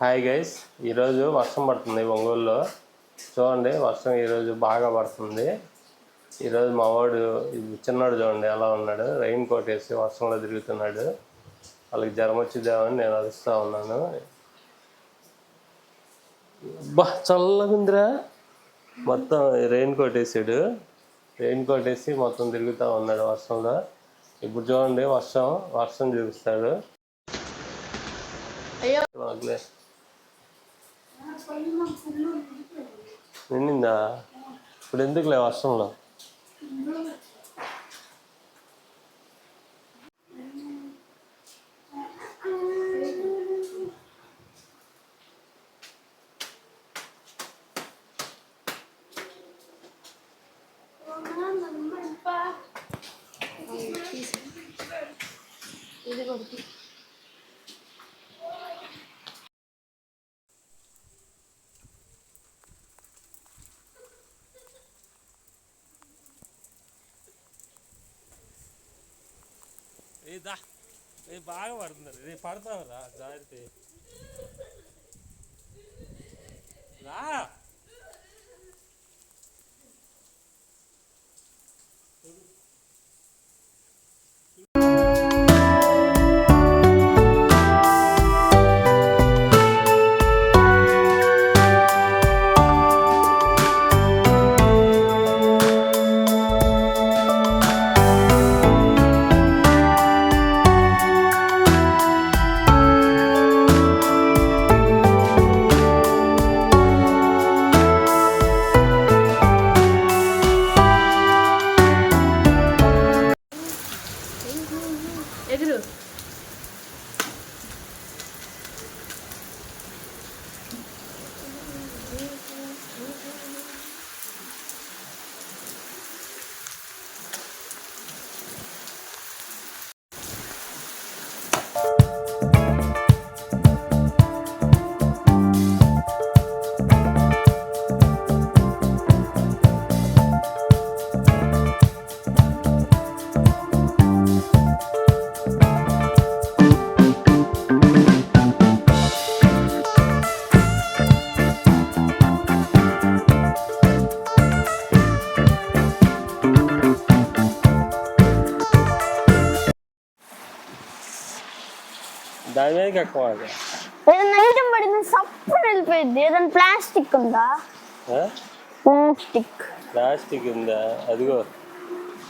Hi guys ఈరోజు వర్షం పడుతుంది ఒంగోలులో. చూడండి వర్షం ఈరోజు బాగా పడుతుంది. ఈరోజు మా వాడు చిన్నాడు చూడండి ఎలా ఉన్నాడు? రెయిన్ కోట్ వేసి వర్షంలో తిరుగుతున్నాడు. వాళ్ళకి జ్వరం వచ్చిద్దామని నేను అరుస్తూ ఉన్నాను. బా చల్లగుందిరా మొత్తం రెయిన్ కోట్ వేసాడు. రెయిన్ కోట్ వేసి మొత్తం తిరుగుతూ ఉన్నాడు వర్షంలో. ఇప్పుడు చూడండి వర్షం వర్షం చూపిస్తాడు. అయ్యో. నిండిందా? ఇప్పుడు ఎందుకులే వర్షంలో ఇది కొడుకు ఏదా ఏ బాగా పడుతుంది రేపు పడతావు రా జాగ్రత్త. రా. এগুলো? మీదకి ఎక్కువ ఏదైనా ఐటమ్ పడింది సప్పుడు వెళ్ళిపోయింది. ఏదైనా ప్లాస్టిక్ ఉందా? ప్లాస్టిక్. ప్లాస్టిక్ ఉందా? అదిగో.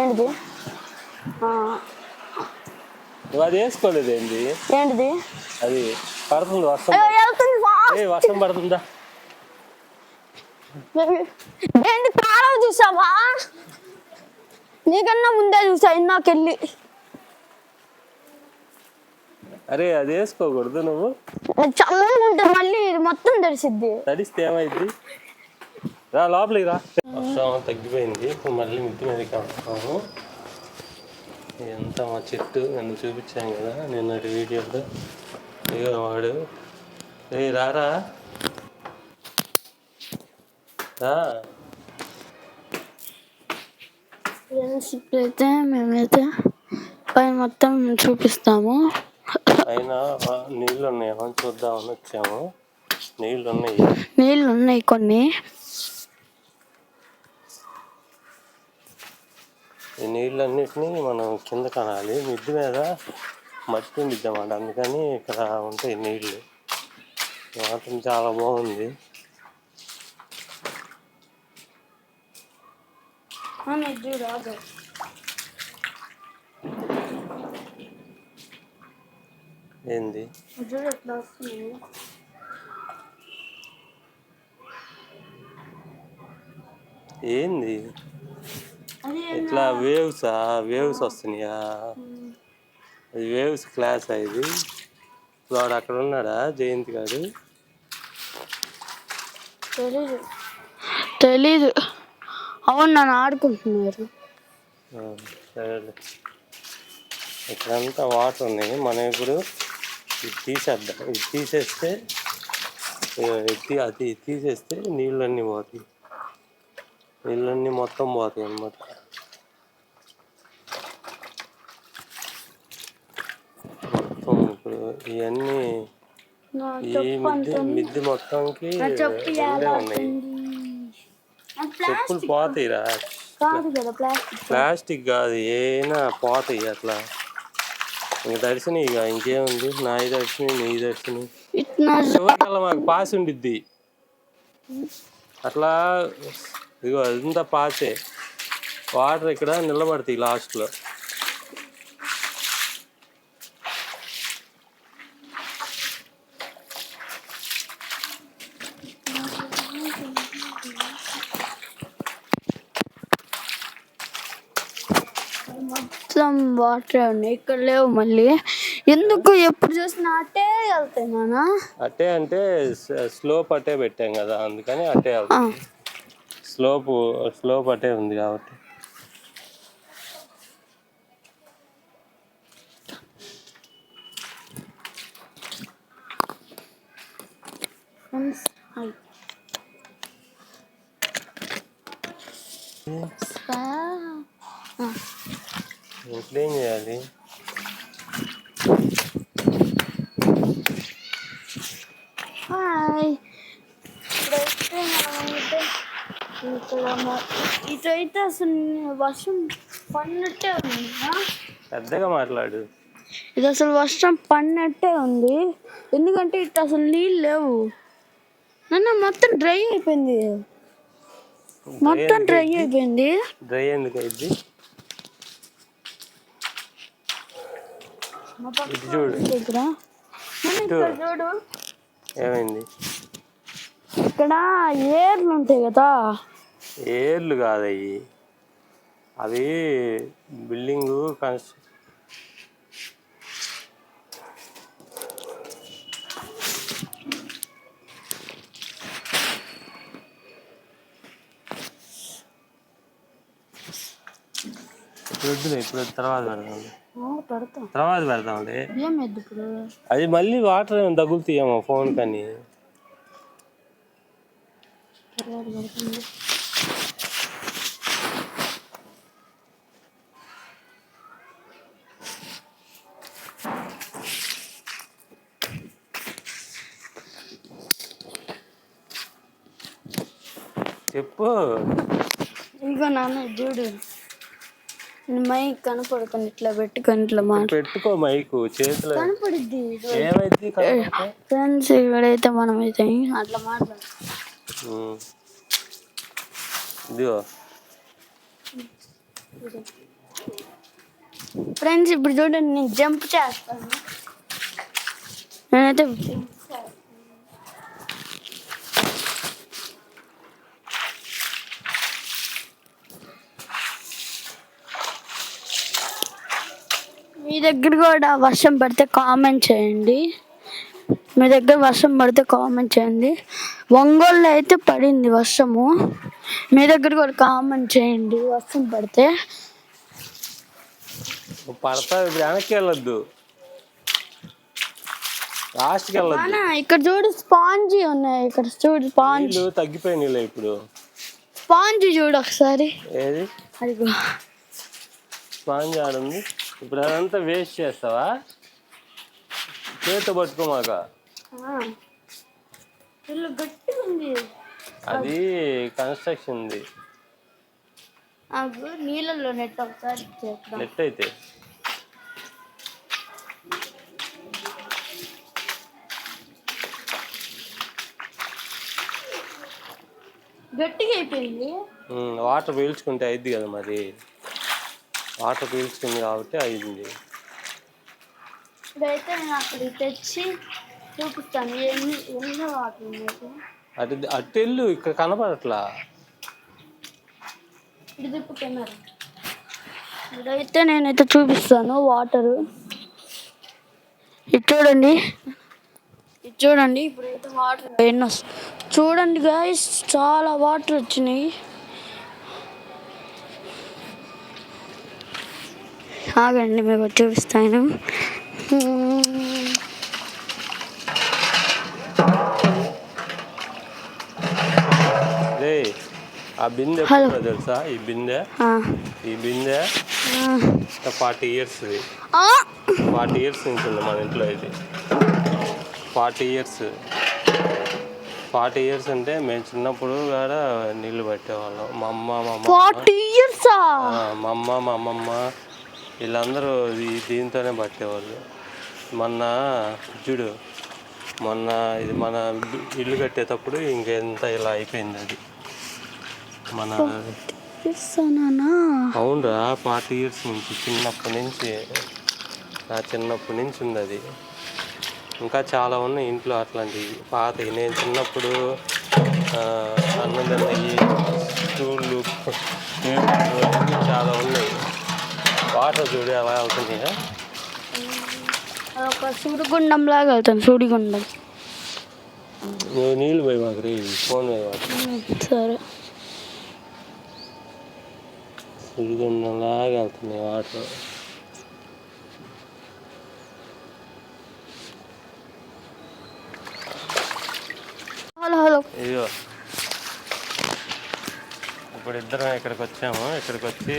ఏంటిది? ఆ, నువ్వు అది వేసుకోలేదు ఏంది? ఏంటిది? అది పడుతుంది వర్షం వర్షం పడుతుందా? ఏంటి కాలువ చూసావా? నీకన్నా ముందే చూసా ఇందాకెళ్ళి. అరే అది వేసుకోకూడదు నువ్వు. చల్లగా ఉంటే మళ్ళీ ఇది మొత్తం తెరిసిద్ది తడిస్తే ఏమైంది రా లోపలికి రా. వర్షం తగ్గిపోయింది. ఇప్పుడు మళ్ళీ మిద్ది మీదకి వస్తాము ఎంత మా చెట్టు. నన్ను చూపించాను కదా నిన్నటి వీడియోలో. ఇక వాడు. ఏ రారా రా. ఫ్రెండ్స్ ఇప్పుడైతే మేమైతే పైన మొత్తం చూపిస్తాము. అయినా నీళ్ళు ఉన్నాయేమో అని చూద్దామని వచ్చాము. నీళ్ళు ఉన్నాయి నీళ్ళు ఉన్నాయి కొన్ని. ఈ నీళ్ళన్నిటినీ మనం కింద కనాలి. మిద్ది మీద మట్టి ఉండిద్దామంట అందుకని ఇక్కడ ఉంటాయి నీళ్ళు. మాత్రం చాలా బాగుంది. రాదు. ఏంది? ఏంది? ఇట్లా వేవ్సా? వేవ్స్ వస్తున్నాయా? అది వేవ్స్ క్లాస్ ఇది? వాడు అక్కడ ఉన్నాడా? జయంత్ గారు తెలీదు. తెలీదు. అవును నన్ను ఆడుకుంటున్నారు. సరేలే. ఇక్కడంతా వాటర్ ఉన్నాయి. మనం ఇప్పుడు ఇది తీసేద్దాం ఇది తీసేస్తే అది తీసేస్తే నీళ్ళన్నీ పోతాయి. నీళ్ళన్నీ మొత్తం పోతాయి అన్నమాట. మొత్తం ఇప్పుడు ఇవన్నీ ఈ మిద్ది మిద్ది ఎలా ఉన్నాయి. చెప్పులు పోతాయిరా. ప్లాస్టిక్ కాదు ఏనా పోతాయి అట్లా. ఇంక దర్శనం ఇక ఇంకేముంది నాయి దర్శనం నీ దర్శనం. చివరికల్లా మాకు పాస్ ఉండిద్ది. అట్లా ఇదిగో అదంతా పాసే. వాటర్ ఇక్కడ నిలబడతాయి లాస్ట్లో మొత్తం వాటర్ ఉన్నాయి ఇక్కడ లేవు మళ్ళీ. ఎందుకు ఎప్పుడు చూసినా అటే వెళ్తాయి నాన్న? అట్టే అంటే స్లోప్ అట్టే పెట్టాం కదా అందుకని అట్టే వెళ్తాం. స్లోప్ స్లోప్ అట్టే ఉంది కాబట్టి ఫ్రెండ్స్ హాయ్ ఇంట్లో ఏం చేయాలి హాయ్ ఇప్పుడైతే మనమైతే ఇక్కడ ఇటైతే అసలు వర్షం పడినట్టే ఉంది? పెద్దగా మాట్లాడు. ఇది అసలు వర్షం పడినట్టే ఉంది ఎందుకంటే ఇటు అసలు నీళ్ళు లేవు. నన్ను మొత్తం డ్రై అయిపోయింది. మొత్తం డ్రై అయిపోయింది. డ్రై ఎందుకు అయింది? చూడు. చూడు. ఏమైంది? ఇక్కడ ఏర్లు ఉంటాయి కదా. ఏర్లు కాదు అవి బిల్డింగ్ కన్స్ట్ర ఇప్పుడు వద్దులే ఇప్పుడు వద్దు, తర్వాత పెడదాం ఆ, పెడతాం. తర్వాత పెడదాంలే ఏం ఎద్దు ఇప్పుడు? అది మళ్ళీ వాటర్ ఏమైనా తగులుతాయేమో ఫోన్ కానీ. తర్వాత పెడుతుంది. చెప్పు. ఇదిగో నాన్న ఇది చూడు. మై కనపడుతుంది ఇట్లా పెట్టుకొని ఇట్లా మాట పెట్టుకో మైకు చేతిలో. కనపడిద్ది ఏమైంది? ఫ్రెండ్స్ ఇక్కడైతే మనం అయితే అట్లా మాట్లాడు. ఇదిగో. ఫ్రెండ్స్ ఇప్పుడు చూడండి నేను జంప్ చేస్తాను. నేనైతే మీ దగ్గర కూడా వర్షం పడితే కామెంట్ చేయండి. మీ దగ్గర వర్షం పడితే కామెంట్ చేయండి. ఒంగోలులో అయితే పడింది వర్షము. మీ దగ్గర కూడా కామెంట్ చేయండి వర్షం పడితే. నువ్వు పడతావు ఇప్పుడు వెనక్కి వెళ్ళొద్దు. లాస్ట్కి వెళ్ళొద్దు. నాన్న ఇక్కడ చూడు స్పాంజీ ఉన్నాయి. ఇక్కడ చూడు స్పాంజ్. నీళ్ళు తగ్గిపోయినాయిలే ఇప్పుడు. స్పాంజీ చూడు ఒకసారి. ఏది? అదిగో. స్పాంజ్ ఆడుంది. ఇప్పుడు అదంతా వేస్ట్ చేస్తావా? చేతితో పట్టుకోమాక. అది కన్స్ట్రక్షన్ది నాకు నీళ్ళల్లో నెట్ ఒకసారి నెట్ అయితే. గట్టిగా అయిపోయింది. వాటర్ పీల్చుకుంటే అయింది కదా మరి. వాటర్ పీల్చుకుంది కాబట్టి అయింది. ఇప్పుడైతే నేను అక్కడికి తెచ్చి చూపిస్తాను. ఎన్ని ఎన్ని వాటర్ ఉన్నాయి? అటు అటు వెళ్ళు ఇక్కడ కనపడట్లా. ఇది ఇదైతే నేనైతే చూపిస్తాను వాటరు. ఇది చూడండి. ఇది చూడండి ఇప్పుడైతే వాటర్ ఎన్ని వస్తాయి చూడండి గాయస్ చాలా వాటర్ వచ్చినాయి. ఆగండి మీకు చూపిస్తాను. ఆ బిందె తెలుసా? ఈ బిందె? ఈ బిందె. ఫార్టీ ఇయర్స్ ఆ! ఫార్టీ ఇయర్స్ నుంచి ఉంది మన ఇంట్లో ఇది. Forty years. ఫార్టీ ఇయర్స్ అంటే మేము చిన్నప్పుడు కూడా నీళ్ళు పట్టేవాళ్ళం. మా అమ్మ మా అమ్మ ఫార్టీ ఇయర్సా? మా అమ్మ మా అమ్మమ్మ వీళ్ళందరూ ఈ దీంతోనే పట్టేవాళ్ళు. మొన్న చూడు మొన్న ఇది మన ఇల్లు కట్టేటప్పుడు ఇంకెంత ఇలా అయిపోయింది అది. మన అవునరా ఫార్టీ ఇయర్స్ నుంచి చిన్నప్పటి నుంచి నా చిన్నప్పటి నుంచి ఉంది అది. ఇంకా చాలా ఉన్నాయి ఇంట్లో అట్లాంటివి. పాతవి. నేను చిన్నప్పుడు అన్నం తిన్నవి చూడు ఎలా అవుతున్నాయా ఒక సూడిగుండం లాగా వెళ్తాను సూడిగుండం నువ్వు నీళ్ళు పోయి మాకు రే ఫోన్ పోయి మాకు సరే. సుడిగుండంలాగా వెళ్తున్నాయి వాటర్. Hello hello. ఇదిగో. ఇప్పుడు ఇద్దరం ఇక్కడికి వచ్చాము. ఇక్కడికి వచ్చి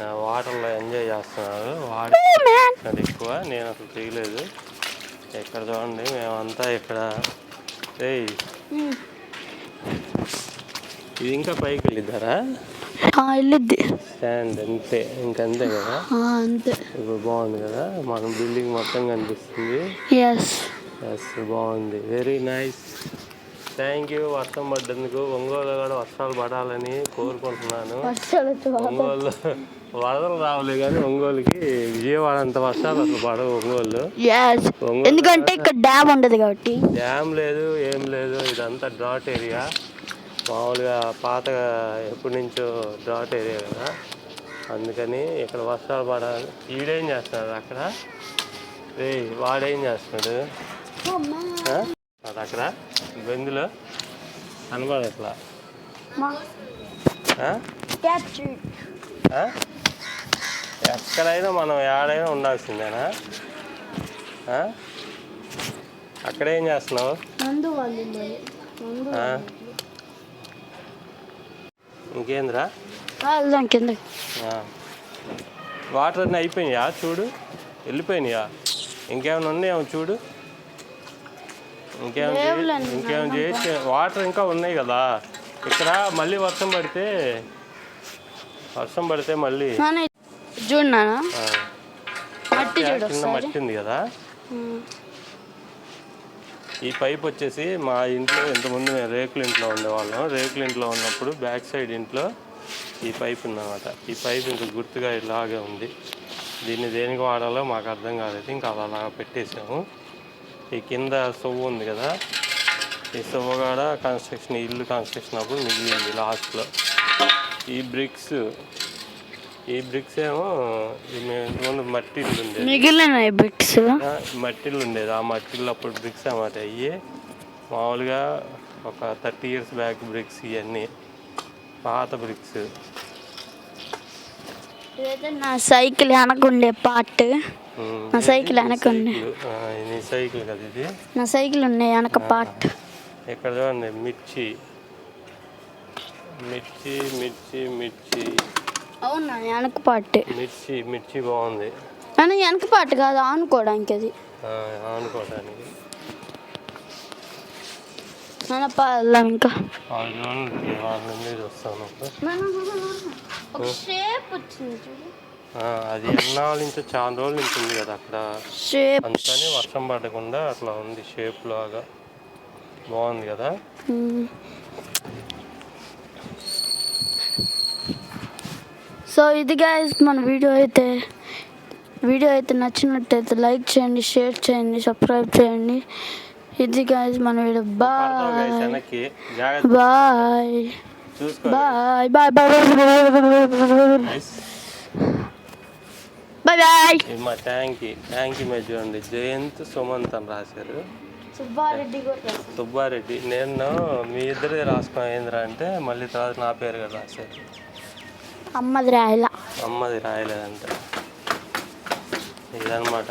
వాటర్లో ఎంజాయ్ చేస్తున్నారు. వాటర్ అది ఎక్కువ నేను అసలు చేయలేదు ఇక్కడ చూడండి మేమంతా ఇక్కడ. ఏయ్. ఇది ఇంకా పైకి వెళ్ళిద్దారా? వెళ్ళిద్ది. స్టాండ్ అంతే ఇంకంతే కదా? అంతే. ఇప్పుడు బాగుంది కదా? మన బిల్డింగ్ మొత్తం కనిపిస్తుంది. ఎస్ ఎస్ బాగుంది. Very nice thank you. వర్షం పడ్డందుకు ఒంగోలు కూడా వర్షాలు పడాలని కోరుకుంటున్నాను. ఒంగోలు వరదలు రావులే కానీ ఒంగోలుకి విజయవాడ అంత వర్షాలు అసలు పడవు ఒంగోలు. ఎందుకంటే ఇక్కడ డ్యామ్ ఉండదు కాబట్టి. డ్యామ్ లేదు ఏం లేదు ఇదంతా డ్రాట్ ఏరియా మామూలుగా పాతగా ఎప్పటి నుంచో డ్రాట్ ఏరియా కదా. అందుకని ఇక్కడ వర్షాలు పడాలి. ఈడేం చేస్తున్నాడు అక్కడ? రే వాడేం చేస్తున్నాడు? అది అక్కడ బెందులో? ఆ? ఎక్కడైనా మనం ఏడైనా ఉండాల్సిందేనా? అక్కడేం చేస్తున్నావు? నందు ఆ? ఇంకేంద్రా? వెళ్దాం. వాటర్ అన్నీ అయిపోయినాయా? చూడు. వెళ్ళిపోయినాయా? ఇంకేమైనా ఉన్నాయేమో చూడు. చేయ- లేవులేండి, ఇంకేమైనా చేయొచ్చు వాటర్ ఇంకా ఉన్నాయి కదా. ఇక్కడ మళ్ళీ వర్షం పడితే వర్షం పడితే మళ్ళీ నాన్న చూడు నాన్న. ఆ, మట్టి చూడు కింద ఒకసారి. మట్టి ఉంది కదా. ఉమ్. ఈ పైప్ వచ్చేసి మా ఇంట్లో ఇంతకుముందు మేము రేకుల ఇంట్లో ఉండేవాళ్ళం. రేకుల ఇంట్లో ఉన్నప్పుడు బ్యాక్ సైడ్ ఇంట్లో ఈ పైప్ ఉందన్నమాట. ఈ పైప్ ఇంకా గుర్తుగా ఇలాగే ఉంది. దీన్ని దేనికి వాడాలో మాకు అర్థం కాలేదు. ఇంకా అది అలా పెట్టేసాము ఈ కింద సొవ్వు ఉంది కదా? ఈ సొవ్వు కాడ కన్స్ట్రక్షన్ ఇల్లు కన్స్ట్రక్షన్ అప్పుడు మిగిలింది లాస్ట్లో ఈ బ్రిక్స్ ఈ బ్రిక్స్ ఏమో ఇంతకుముందు మట్టి ఇల్లు ఉండేది మిగిలిన బిట్స్ ఆ, మట్టిలు ఉండేది ఆ మట్టిలు అప్పుడు బ్రిక్స్ అన్నమాట. అయ్యి మామూలుగా ఒక థర్టీ ఇయర్స్ బ్యాక్ బ్రిక్స్ ఇవన్నీ పాత బ్రిక్స్ నా సైకిల్ వెనకుండే పార్ట్. నా సైకిల్ వెనకుండే. నీ సైకిల్ కదా ఇది? నా సైకిల్ ఉన్నాయి వెనక పార్ట్. ఇక్కడ చూడండి మిర్చి. మిర్చి మిర్చి మిర్చి. అవునా వెనక పార్ట్. మిర్చి మిర్చి బాగుంది. కానీ వెనక పార్ట్ కాదు ఆనుకోవడానికి అది. ఆ, అనుకోవడానికి నాన్న పా వెళ్దాం ఇంకా షేప్ వచ్చింది చూడు. ఆ, అది ఎన్నాళ్ళ నుంచి చాలా రోజుల నుంచి ఉంది కదా అక్కడ. షేప్. అందుకని వర్షం పడకుండా అట్లా ఉంది షేప్ లాగా. బాగుంది కదా? సో ఇది గైస్ మన వీడియో అయితే. వీడియో అయితే నచ్చినట్టయితే లైక్ చేయండి షేర్ చేయండి సబ్స్క్రైబ్ చేయండి. ఇది గైస్ మన వీడియో బాయ్ బాయ్ చూసుకో bye bye bye bye. Bye bye ఇది మా ట్యాంకీ ట్యాంకీ మీద చూడండి జయంత్ సుమంత్ అని రాశారు. సుబ్బారెడ్డి సుబ్బారెడ్డి. నేను మీ ఇద్దరే రాసుకున్నా ఏంద్రా అంటే మళ్ళీ తర్వాత నా పేరు కూడా రాశారు. అమ్మది రాయలా. అమ్మది రాయలేదంట. ఇదనమాట